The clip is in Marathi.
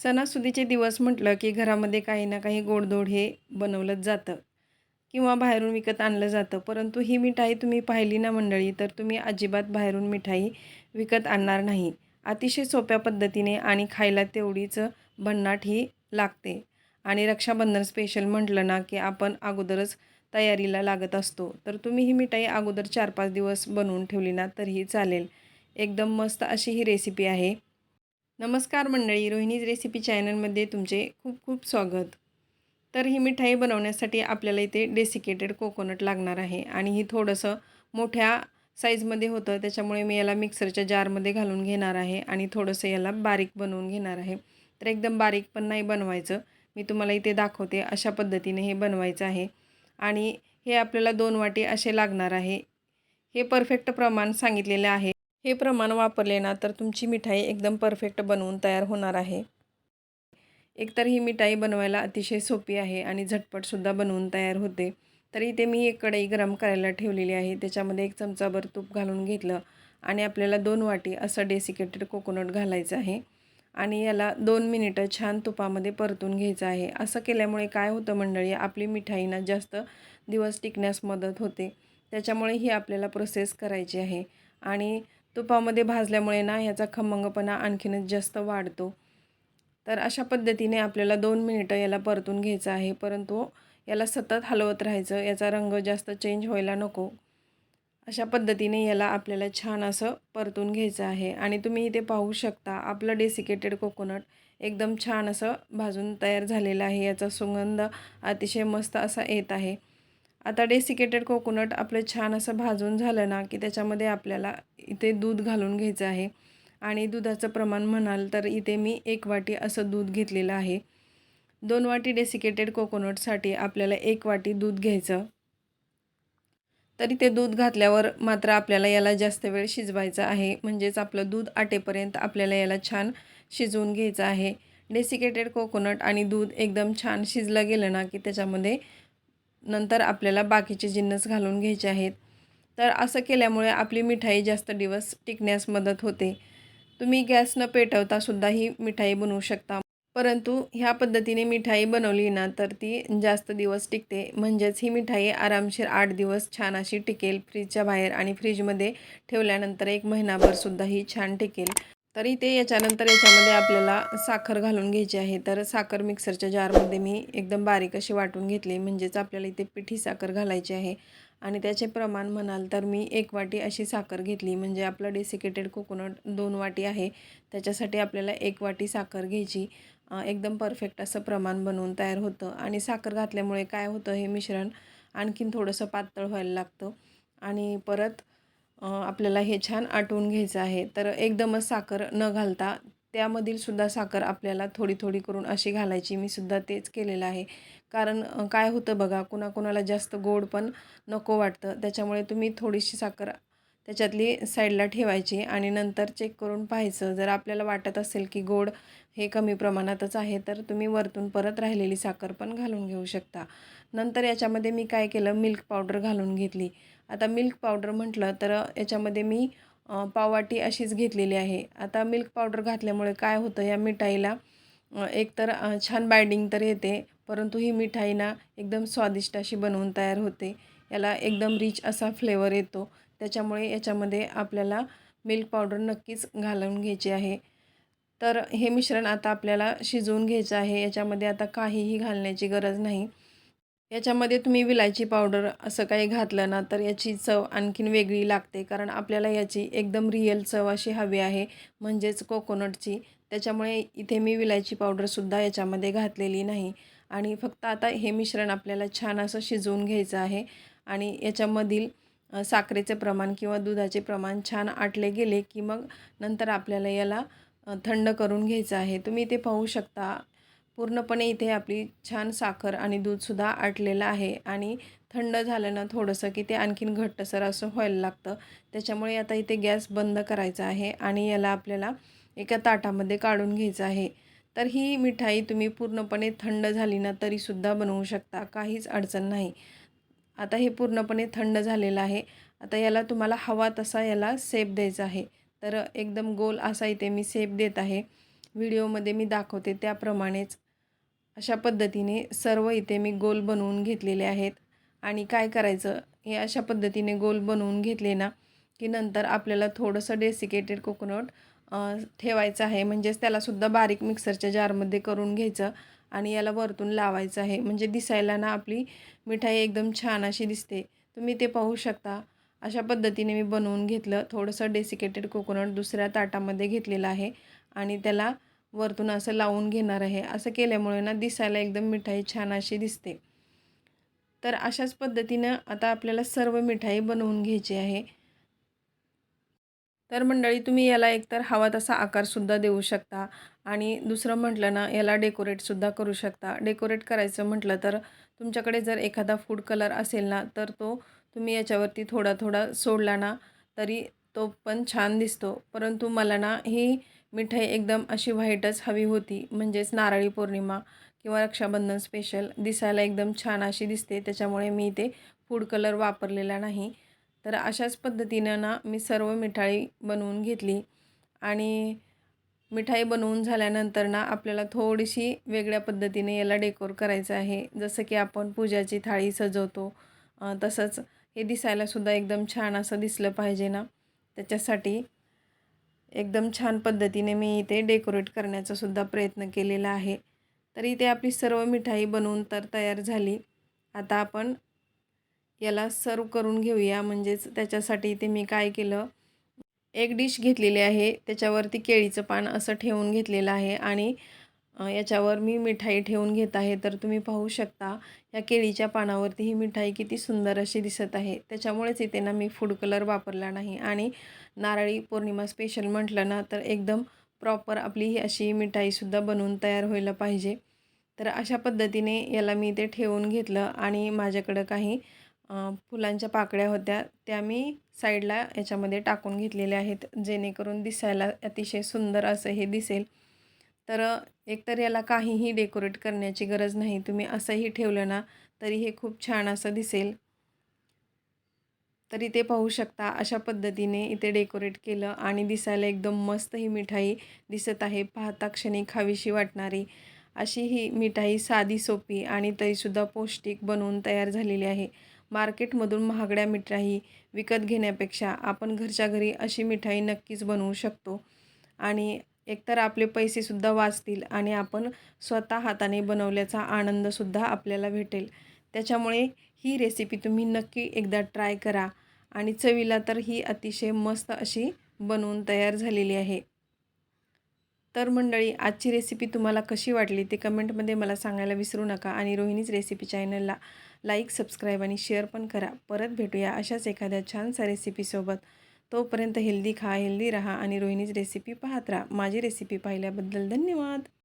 सणासुदीचे दिवस म्हटलं की घरामध्ये काही ना काही गोडधोड हे बनवलंच जातं किंवा बाहेरून विकत आणलं जातं. परंतु ही मिठाई तुम्ही पाहिली ना मंडळी तर तुम्ही अजिबात बाहेरून मिठाई विकत आणणार नाही. अतिशय सोप्या पद्धतीने आणि खायला तेवढीच भन्नाट ही लागते. आणि रक्षाबंधन स्पेशल म्हटलं ना की आपण अगोदरच तयारीला लागत असतो. तर तुम्ही ही मिठाई अगोदर चार पाच दिवस बनवून ठेवली ना तरीही चालेल. एकदम मस्त अशी ही रेसिपी आहे. नमस्कार मंडळी रोहिणीज रेसिपी चॅनलमध्ये तुमचे खूप खूप स्वागत. तर ही मिठाई बनवण्यासाठी आपल्याला इथे डेसिकेटेड कोकोनट लागणार आहे आणि ही थोडंसं मोठ्या साईजमध्ये होतं त्याच्यामुळे मी याला मिक्सरच्या जारमध्ये घालून घेणार आहे आणि थोडंसं याला बारीक बनवून घेणार आहे. तर एकदम बारीक पण नाही बनवायचं. मी तुम्हाला इथे दाखवते अशा पद्धतीने हे बनवायचं आहे. आणि हे आपल्याला दोन वाटी असे लागणार आहे. हे परफेक्ट प्रमाण सांगितलेलं आहे. हे प्रमाण वापरले ना तर तुमची मिठाई एकदम परफेक्ट बनवून तयार होणार आहे. एकतर ही मिठाई बनवायला अतिशय सोपी आहे आणि झटपटसुद्धा बनवून तयार होते. तर इथे मी एक कढई गरम करायला ठेवलेली आहे. त्याच्यामध्ये एक चमचाभर तूप घालून घेतलं आणि आपल्याला दोन वाटी असं डेसिकेटेड कोकोनट घालायचं आहे. आणि याला दोन मिनिटं छान तुपामध्ये परतून घ्यायचं आहे. असं केल्यामुळे काय होतं मंडळी आपली मिठाईना जास्त दिवस टिकण्यास मदत होते. त्याच्यामुळे ही आपल्याला प्रोसेस करायची आहे. आणि तुपामध्ये भाजल्यामुळे ना ह्याचा खमंगपणा आणखीनच जास्त वाढतो. तर अशा पद्धतीने आपल्याला दोन मिनिटं याला परतून घ्यायचं आहे. परंतु याला सतत हलवत राहायचं याचा रंग जास्त चेंज व्हायला नको. अशा पद्धतीने याला आपल्याला छान असं परतून घ्यायचं आहे. आणि तुम्ही इथे पाहू शकता आपलं डेसिकेटेड कोकोनट एकदम छान असं भाजून तयार झालेलं आहे. याचा सुगंध अतिशय मस्त असा येत आहे. आता डेसिकेटेड कोकोनट आपलं छान असं भाजून झालं ना की त्याच्यामध्ये आपल्याला इथे दूध घालून घ्यायचं आहे. आणि दुधाचं प्रमाण म्हणाल तर इथे मी एक वाटी असं दूध घेतलेलं आहे. दोन वाटी डेसिकेटेड कोकोनटसाठी आपल्याला एक वाटी दूध घ्यायचं. तरी ते दूध घातल्यावर मात्र आपल्याला याला जास्त वेळ शिजवायचा आहे. म्हणजेच आपलं दूध आटेपर्यंत आपल्याला याला छान शिजवून घ्यायचं आहे. डेसिकेटेड कोकोनट आणि दूध एकदम छान शिजलं गेलं ना की त्याच्यामध्ये नंतर आपल्याला बाकीचे जिन्नस घालून घ्यायचे आहेत. तर असं केल्यामुळे आपली मिठाई जास्त दिवस टिकण्यास मदत होते. तुम्ही गॅस न पेटवतासुद्धा ही मिठाई बनवू शकता. परंतु ह्या पद्धतीने मिठाई बनवली ना तर ती जास्त दिवस टिकते. म्हणजेच ही मिठाई आरामशीर आठ दिवस छान अशी टिकेल. फ्रीजच्या बाहेर आणि फ्रीजमध्ये ठेवल्यानंतर एक महिनाभरसुद्धा ही छान टिकेल. तरी ते याच्यानंतर याच्यामध्ये आपल्याला साखर घालून घ्यायची आहे. तर साखर मिक्सरच्या जारमध्ये मी एकदम बारीक अशी वाटून घेतली. म्हणजेच आपल्याला इथे पिठी साखर घालायची आहे. आणि त्याचे प्रमाण म्हणाल तर मी एक वाटी अशी साखर घेतली. म्हणजे आपलं डेसिकेटेड कोकोनट दोन वाटी आहे. त्याच्यासाठी आपल्याला एक वाटी साखर घ्यायची. एकदम परफेक्ट असं प्रमाण बनवून तयार होतं. आणि साखर घातल्यामुळे काय होतं हे मिश्रण आणखीन थोडंसं पातळ व्हायला लागतं. आणि परत आपल्याला हे छान आटवून घ्यायचं आहे. तर एकदमच साखर न घालता त्यामधील सुद्धा साखर आपल्याला थोडी थोडी करून अशी घालायची. मी सुद्धा तेच केलेलं आहे. कारण काय होतं बघा कुणाकुणाला जास्त गोड पण नको वाटतं. त्याच्यामुळे तुम्ही थोडीशी साखर त्याच्यातली साईडला ठेवायची आणि नंतर चेक करून पाहायचं. जर आपल्याला वाटत असेल की गोड हे कमी प्रमाणातच आहे तर तुम्ही वरतून परत राहिलेली साखर पण घालून घेऊ शकता. नंतर याच्यामध्ये मी काय केलं? मिल्क पावडर घालून घेतली. आता मिल्क पावडर म्हटलं तर याच्यामध्ये मी पाववाटी अशीच घेतलेली आहे. आता मिल्क पावडर घातल्यामुळे काय होतं? या मिठाईला एक तर छान बाइंडिंग तर येते परंतु ही मिठाई ना एकदम स्वादिष्ट अशी बनवून तयार होते. याला एकदम रिच असा फ्लेवर येतो. त्याच्यामुळे याच्यामध्ये आपल्याला मिल्क पावडर नक्कीच घालून घ्यायची आहे. तर हे मिश्रण आता आपल्याला शिजवून घ्यायचं आहे. याच्यामध्ये आता काहीही घालण्याची गरज नाही. याच्यामध्ये तुम्ही विलायची पावडर असं काही घातलं ना तर याची चव आणखीन वेगळी लागते. कारण आपल्याला याची एकदम रियल चव अशी हवी आहे म्हणजेच कोकोनटची त्याच्यामुळे इथे मी विलायची पावडरसुद्धा याच्यामध्ये घातलेली नाही. आणि फक्त आता हे मिश्रण आपल्याला छान असं शिजवून घ्यायचं आहे. आणि याच्यामधील साखरेचे प्रमाण किंवा दुधाचे प्रमाण छान आटले गेले की मग नंतर आपल्याला याला थंड करून घ्यायचं आहे. तुम्ही इथे पाहू शकता. पूर्णपणे इथे आपली छान साखर आणि दूधसुद्धा आटलेलं आहे. आणि थंड झालं ना थोडंसं की ते आणखीन घट्टसर असं व्हायला लागतं. त्याच्यामुळे आता इथे गॅस बंद करायचा आहे आणि याला आपल्याला एका ताटामध्ये काढून घ्यायचं आहे. तर ही मिठाई तुम्ही पूर्णपणे थंड झाली ना तरीसुद्धा बनवू शकता. काहीच अडचण नाही. आता हे पूर्णपणे थंड झालेलं आहे. आता याला तुम्हाला हवा तसा याला सेप द्यायचा आहे. तर एकदम गोल असा इथे मी सेप देत आहे. व्हिडिओमध्ये मी दाखवते त्याप्रमाणेच अशा पद्धतीने सर्व इथे मी गोल बनवून घेतलेले आहेत. आणि काय करायचं? हे अशा पद्धतीने गोल बनवून घेतले ना की नंतर आपल्याला थोडंसं डेसिकेटेड कोकोनट ठेवायचं आहे. म्हणजेच त्यालासुद्धा बारीक मिक्सरच्या जारमध्ये करून घ्यायचं आणि याला वरतून लावायचं आहे. म्हणजे दिसायला ना आपली मिठाई एकदम छान अशी दिसते. तुम्ही ते पाहू शकता. अशा पद्धतीने मी बनवून घेतलं. थोडंसं डेसिकेटेड कोकोनट दुसऱ्या ताटामध्ये घेतलेलं आहे. आणि त्याला वरतून असं लावून घेणार आहे. असं केल्यामुळे ना दिसायला एकदम मिठाई छान अशी दिसते. तर अशाच पद्धतीनं आता आपल्याला सर्व मिठाई बनवून घ्यायची आहे. तर मंडळी तुम्ही याला एकतर हवा तसा आकारसुद्धा देऊ शकता आणि दुसरं म्हटलं ना याला डेकोरेटसुद्धा करू शकता. डेकोरेट करायचं म्हटलं तर तुमच्याकडे जर एखादा फूड कलर असेल ना तर तो तुम्ही याच्यावरती थोडा थोडा सोडला ना तरी तो पण छान दिसतो. परंतु मला ना ही मिठाई एकदम अशी व्हाईटच हवी होती. म्हणजेच नारळी पौर्णिमा किंवा रक्षाबंधन स्पेशल दिसायला एकदम छान अशी दिसते. त्याच्यामुळे मी ते फूड कलर वापरलेला नाही. तर अशाच पद्धतीनं ना मी सर्व मिठाई बनवून घेतली. आणि मिठाई बनवून झाल्यानंतर ना आपल्याला थोडीशी वेगळ्या पद्धतीने याला डेकोर करायचं आहे. जसं की आपण पूजाची थाळी सजवतो तसंच हे दिसायलासुद्धा एकदम छान असं दिसलं पाहिजे ना. त्याच्यासाठी एकदम छान पद्धतीने मी इथे डेकोरेट करण्याचा सुद्धा प्रयत्न केलेला आहे. तर इथे आपली सर्व मिठाई बनवून तर तयार झाली. आता आपण याला सर्व करून घेऊया. म्हणजेच त्याच्यासाठी इथे मी काय केलं एक डिश घेतलेली आहे. त्याच्यावरती केळीचं पान असं ठेवून घेतलेलं आहे. आणि याच्यावर मी मिठाई ठेवून घेत आहे. तर तुम्ही पाहू शकता या केळीच्या पानावरती ही मिठाई किती सुंदर अशी दिसत आहे. त्याच्यामुळेच इथे ना मी फूड कलर वापरला नाही. आणि नारळी पौर्णिमा स्पेशल म्हटलं ना तर एकदम प्रॉपर आपली ही अशी मिठाईसुद्धा बनवून तयार व्हायला पाहिजे. तर अशा पद्धतीने याला मी इथे ठेवून घेतलं आणि माझ्याकडं काही फुलांच्या पाकळ्या होत्या त्या मी साईडला याच्यामध्ये टाकून घेतलेल्या आहेत जेणेकरून दिसायला अतिशय सुंदर असं हे दिसेल. तर एकतर याला काहीही डेकोरेट करण्याची गरज नाही. तुम्ही असंही ठेवलं ना तरी हे खूप छान असं दिसेल. तरी ते पाहू शकता अशा पद्धतीने इथे डेकोरेट केलं आणि दिसायला एकदम मस्त ही मिठाई दिसत आहे. पाहता क्षणी खावीशी वाटणारी अशी ही मिठाई साधी सोपी आणि तरीसुद्धा पौष्टिक बनवून तयार झालेली आहे. मार्केटमधून महागड्या मिठाई विकत घेण्यापेक्षा आपण घरच्या घरी अशी मिठाई नक्कीच बनवू शकतो. आणि एकतर आपले पैसेसुद्धा वाचतील आणि आपण स्वतः हाताने बनवल्याचा आनंदसुद्धा आपल्याला भेटेल. त्याच्यामुळे ही रेसिपी तुम्ही नक्की एकदा ट्राय करा आणि चवीला तर ही अतिशय मस्त अशी बनवून तयार झालेली आहे. तर मंडळी आजची रेसिपी तुम्हाला कशी वाटली ते कमेंटमध्ये मला सांगायला विसरू नका आणि रोहिणीच रेसिपी चॅनलला लाईक सबस्क्राईब आणि शेअर पण करा. परत भेटूया अशाच एखाद्या छानसा रेसिपीसोबत तोपर्यंत हेल्दी खा हेल्दी राहा आणि रोहिणीच रेसिपी पाहत राहा. माझी रेसिपी पाहिल्याबद्दल धन्यवाद.